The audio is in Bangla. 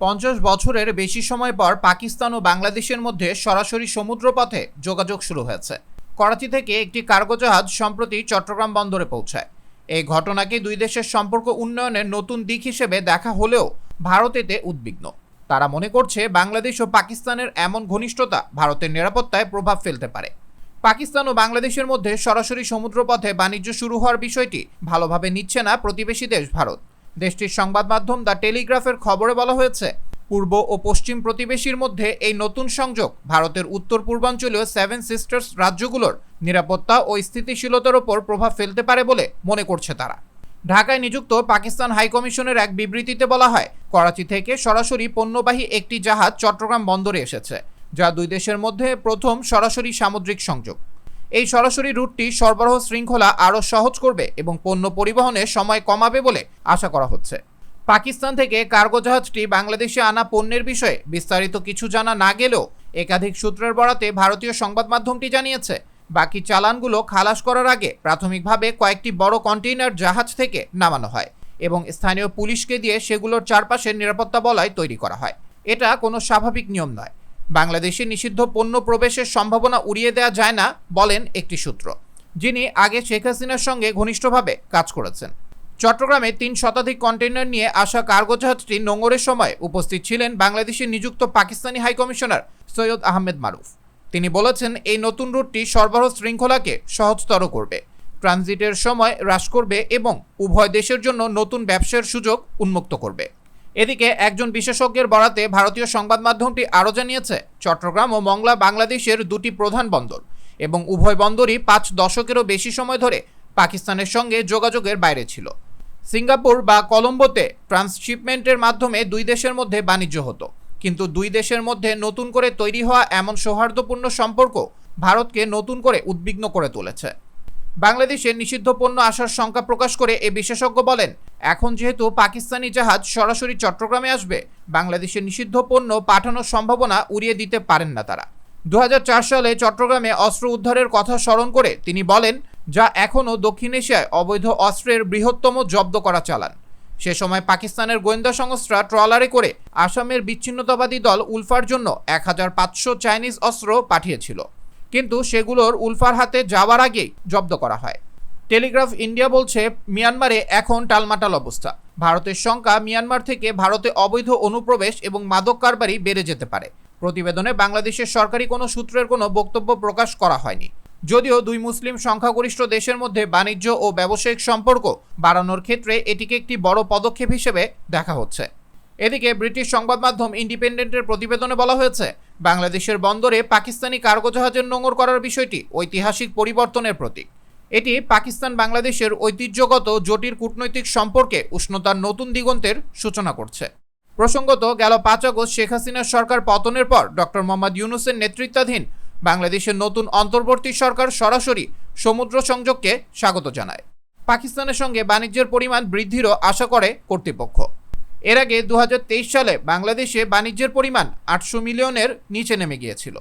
পঞ্চাশ বছরের বেশি সময় পর পাকিস্তান ও বাংলাদেশের মধ্যে সরাসরি সমুদ্রপথে যোগাযোগ শুরু হয়েছে। করাচি থেকে একটি কার্গো জাহাজ সম্প্রতি চট্টগ্রাম বন্দরে পৌঁছায়। এই ঘটনাকে দুই দেশের সম্পর্ক উন্নয়নের নতুন দিক হিসেবে দেখা হলেও ভারত এতে উদ্বিগ্ন। তারা মনে করছে বাংলাদেশ ও পাকিস্তানের এমন ঘনিষ্ঠতা ভারতের নিরাপত্তায় প্রভাব ফেলতে পারে। পাকিস্তান ও বাংলাদেশের মধ্যে সরাসরি সমুদ্রপথে বাণিজ্য শুরু হওয়ার বিষয়টি ভালোভাবে নিচ্ছে না প্রতিবেশী দেশ ভারত। দেশটির সংবাদ মাধ্যম দ্য টেলিগ্রাফের খবরে বলা হয়েছে, পূর্ব ও পশ্চিম প্রতিবেশীর মধ্যে এই নতুন সংযোগ ভারতের উত্তর পূর্বাঞ্চলীয় সেভেন সিস্টার্স রাজ্যগুলোর নিরাপত্তা ও স্থিতিশীলতার ওপর প্রভাব ফেলতে পারে বলে মনে করছে তারা। ঢাকায় নিযুক্ত পাকিস্তান হাইকমিশনের এক বিবৃতিতে বলা হয়, করাচি থেকে সরাসরি পণ্যবাহী একটি জাহাজ চট্টগ্রাম বন্দরে এসেছে, যা দুই দেশের মধ্যে প্রথম সরাসরি সামুদ্রিক সংযোগ। এই সরাসরি রুটটি সরবরাহ শৃঙ্খলা আরও সহজ করবে এবং পণ্য পরিবহনে সময় কমাবে বলে আশা করা হচ্ছে। পাকিস্তান থেকে কার্গো জাহাজটি বাংলাদেশে আনা পণ্যের বিষয়ে বিস্তারিত কিছু জানা না গেলেও একাধিক সূত্রের বরাতে ভারতীয় সংবাদ মাধ্যমটি জানিয়েছে, বাকি চালানগুলো খালাস করার আগে প্রাথমিকভাবে কয়েকটি বড় কন্টেইনার জাহাজ থেকে নামানো হয় এবং স্থানীয় পুলিশকে দিয়ে সেগুলোর চারপাশে নিরাপত্তা বলয় তৈরি করা হয়। এটা কোনো স্বাভাবিক নিয়ম নয়। বাংলাদেশে নিষিদ্ধ পণ্য প্রবেশের সম্ভাবনা উড়িয়ে দেওয়া যায় না বলেন একটি সূত্র, যিনি আগে শেখ হাসিনার সঙ্গে ঘনিষ্ঠভাবে কাজ করেছেন। চট্টগ্রামে তিন শতাধিক কন্টেইনার নিয়ে আসা কার্গো জাহাজটি নোঙরের সময় উপস্থিত ছিলেন বাংলাদেশে নিযুক্ত পাকিস্তানি হাইকমিশনার সৈয়দ আহমেদ মারুফ। তিনি বলেছেন, এই নতুন রুটটি সরবরাহ শৃঙ্খলাকে সহজতর করবে, ট্রানজিটের সময় হ্রাস করবে এবং উভয় দেশের জন্য নতুন ব্যবসার সুযোগ উন্মুক্ত করবে। এদিকে একজন বিশেষজ্ঞের বরাতে ভারতীয় সংবাদ মাধ্যমটি আরও জানিয়েছে, চট্টগ্রাম ও মংলা বাংলাদেশের দুটি প্রধান বন্দর এবং উভয় বন্দরই পাঁচ দশকেরও বেশি সময় ধরে পাকিস্তানের সঙ্গে যোগাযোগের বাইরে ছিল। সিঙ্গাপুর বা কলম্বোতে ট্রান্সশিপমেন্টের মাধ্যমে দুই দেশের মধ্যে বাণিজ্য হতো। কিন্তু দুই দেশের মধ্যে নতুন করে তৈরি হওয়া এমন সৌহার্দ্যপূর্ণ সম্পর্ক ভারতকে নতুন করে উদ্বিগ্ন করে তুলেছে। বাংলাদেশে নিষিদ্ধ পণ্য আসার শঙ্কা প্রকাশ করে এ বিশেষজ্ঞ বলেন, এখন যেহেতু পাকিস্তানি জাহাজ সরাসরি চট্টগ্রামে আসবে বাংলাদেশে নিষিদ্ধ পণ্য পাঠানোর সম্ভাবনা উড়িয়ে দিতে পারেন না তারা। দু হাজার চার সালে চট্টগ্রামে অস্ত্র উদ্ধারের কথা স্মরণ করে তিনি বলেন, যা এখনও দক্ষিণ এশিয়ায় অবৈধ অস্ত্রের বৃহত্তম জব্দ করা চালান। সে সময় পাকিস্তানের গোয়েন্দা সংস্থা ট্রলারে করে আসামের বিচ্ছিন্নতাবাদী দল উলফার জন্য এক হাজার পাঁচশো চাইনিজ অস্ত্র পাঠিয়েছিল। কিন্তু সেগুলোর উলফার হাতে যাওয়ার আগেই জব্দ করা হয়। টেলিগ্রাফ ইন্ডিয়া বলছে, মিয়ানমারে এখন টালমাটাল অবস্থা। ভারতের সংখ্যা মিয়ানমার থেকে ভারতে অবৈধ অনুপ্রবেশ এবং মাদক কারবারি বেড়ে যেতে পারে। প্রতিবেদনে বাংলাদেশের সরকারি কোনো সূত্রের কোনো বক্তব্য প্রকাশ করা হয়নি। যদিও দুই মুসলিম সংখ্যাগরিষ্ঠ দেশের মধ্যে বাণিজ্য ও ব্যবসায়িক সম্পর্ক বাড়ানোর ক্ষেত্রে এটিকে একটি বড় পদক্ষেপ হিসেবে দেখা হচ্ছে। এদিকে ব্রিটিশ সংবাদ মাধ্যম ইন্ডিপেন্ডেন্টের প্রতিবেদনে বলা হয়েছে, বাংলাদেশের বন্দরে পাকিস্তানি কার্গো জাহাজের নোঙর করার বিষয়টি ঐতিহাসিক পরিবর্তনের প্রতীক। এটি পাকিস্তান বাংলাদেশের ঐতিহ্যগত জটিল কূটনৈতিক সম্পর্কে উষ্ণতার নতুন দিগন্তের সূচনা করছে। প্রসঙ্গত, গেল পাঁচ আগস্ট শেখ হাসিনার সরকার পতনের পর ডক্টর মোহাম্মদ ইউনুসের নেতৃত্বাধীন বাংলাদেশের নতুন অন্তর্বর্তী সরকার সরাসরি সমুদ্র সংযোগকে স্বাগত জানায়। পাকিস্তানের সঙ্গে বাণিজ্যের পরিমাণ বৃদ্ধিরও আশা করে কর্তৃপক্ষ। এর আগে দু হাজার তেইশ সালে বাংলাদেশে বাণিজ্যের পরিমাণ আটশো মিলিয়নের নিচে নেমে গিয়েছিল।